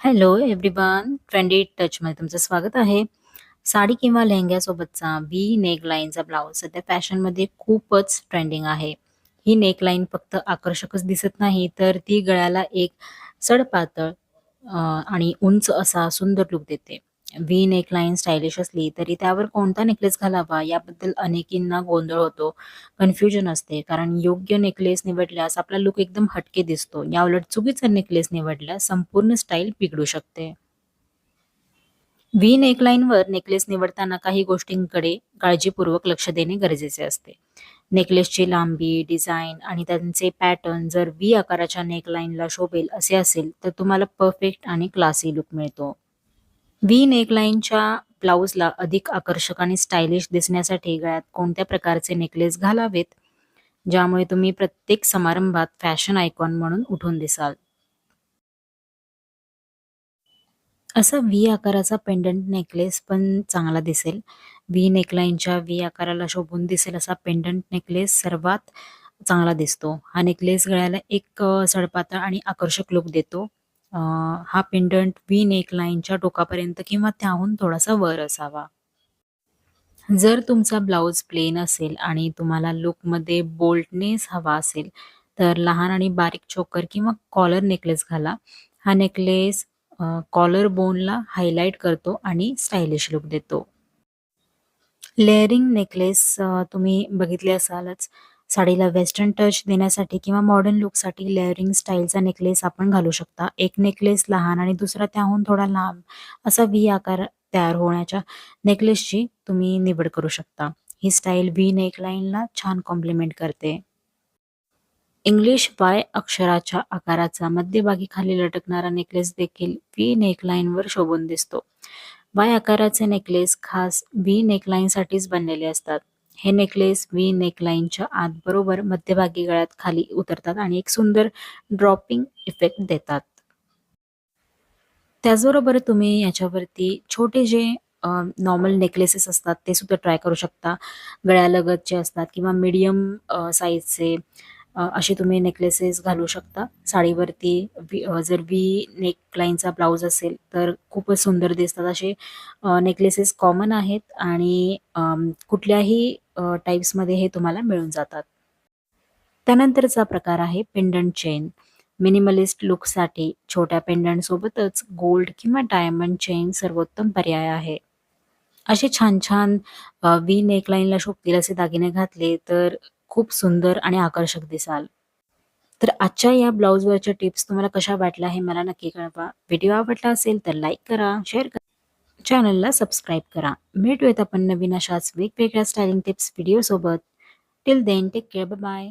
Hello everyone trendy टचमध्ये तुमचं स्वागत आहे. साडी किंवा लेहंग्यासोबतचा बी नेकलाईनचा ब्लाऊज सध्या फॅशनमध्ये खूपच ट्रेंडिंग आहे. ही नेकलाईन फक्त आकर्षकच दिसत नाही, तर ती गळ्याला एक सडपातळ आणि उंच असा सुंदर लूक देते. व्ही नेकलाईन स्टायलिश असली तरी त्यावर कोणता नेकलेस घालावा याबद्दल अनेकींना गोंधळ होतो, कन्फ्युजन असते. कारण योग्य नेकलेस निवडल्यास आपला लुक एकदम हटके दिसतो. याउलट चुकीचा नेकलेस निवडल्यास संपूर्ण स्टाईल बिघडू शकते. व्ही नेकलाईनवर नेकलेस निवडताना काही गोष्टींकडे काळजीपूर्वक लक्ष देणे गरजेचे असते. नेकलेसची लांबी, डिझाईन आणि त्यांचे पॅटर्न जर व्ही आकाराच्या नेकलाईनला शोभेल असे असेल, तर तुम्हाला परफेक्ट आणि क्लासी लुक मिळतो. व्ही नेकलाईनच्या ब्लाऊजला अधिक आकर्षक आणि स्टायलिश दिसण्यासाठी गळ्यात कोणत्या प्रकारचे नेकलेस घालावेत, ज्यामुळे तुम्ही प्रत्येक समारंभात फॅशन आयकॉन म्हणून उठून दिसाल? असा व्ही आकाराचा पेंडंट नेकलेस पण चांगला दिसेल. व्ही नेकलाईनच्या व्ही आकाराला शोभून दिसेल असा पेंडंट नेकलेस सर्वात चांगला दिसतो. हा नेकलेस गळ्याला एक सडपातळ आणि आकर्षक लुक देतो. हा पेंडंट व्ही नेकलाईनच्या टोकापर्यंत किंवा त्याहून थोडासा वर असावा. जर तुमचा ब्लाउज प्लेन असेल आणि तुम्हाला लुकमध्ये बोल्टनेस हवा असेल, तर लहान आणि बारीक चोकर किंवा कॉलर नेकलेस घाला. हा नेकलेस कॉलर बोनला हायलाइट करतो आणि स्टायलिश लूक देतो. लेअरिंग नेकलेस तुम्ही बघितले असालच. साडीला वेस्टर्न टच देण्यासाठी किंवा मॉडर्न लुकसाठी लेअरिंग स्टाईलचा नेकलेस आपण घालू शकता. एक नेकलेस लहान आणि दुसरा त्याहून थोडा लांब असा व्ही आकार तयार होण्याच्या नेकलेसची तुम्ही निवड करू शकता. ही स्टाईल व्ही नेकलाईनला छान कॉम्प्लिमेंट करते. इंग्लिश वाय अक्षराच्या आकाराचा मध्यभागी खाली लटकणारा नेकलेस देखील व्ही नेकलाईनवर शोभून दिसतो. वाय आकाराचे नेकलेस खास व्ही नेकलाईनसाठीच बनलेले असतात. हे नेकलेस व्ही नेकलाईनच्या आत बरोबर मध्यभागी गळ्यात खाली उतरतात आणि एक सुंदर ड्रॉपिंग इफेक्ट देतात. त्याचबरोबर तुम्ही याच्यावरती छोटे जे नॉर्मल नेकलेसेस असतात ते सुद्धा ट्राय करू शकता. गळ्यालगतचे असतात किंवा मीडियम साईजचे साइजचे असे तुम्ही नेकलेसेस घालू शकता. साडीवरती व्ही जर व्ही नेकलाईनचा ब्लाऊज असेल तर खूपच सुंदर दिसतात. असे नेकलेसेस कॉमन आहेत आणि कुठल्याही टाईप्समध्ये हे तुम्हाला मिळून जातात. त्यानंतरचा प्रकार आहे पेंडंट चेन. मिनिमलिस्ट लुकसाठी छोट्या पेंडंटसोबतच गोल्ड किंवा डायमंड चेन सर्वोत्तम पर्याय आहे. असे छान-छान वी नेकलाईनला शोभतील असे दागिने घातले तर खूप सुंदर आणि आकर्षक दिसाल. तर आजच्या या ब्लाऊजवरच्या टिप्स तुम्हाला कशा वाटल्या हे मला नक्की कळवा. व्हिडिओ आवडला असेल तर लाईक करा, शेअर करा, चॅनलला सबस्क्राईब करा. भेटूयात आपण नवीन अशाच वेगवेगळ्या styling tips व्हिडिओसोबत. Till then take care. Bye.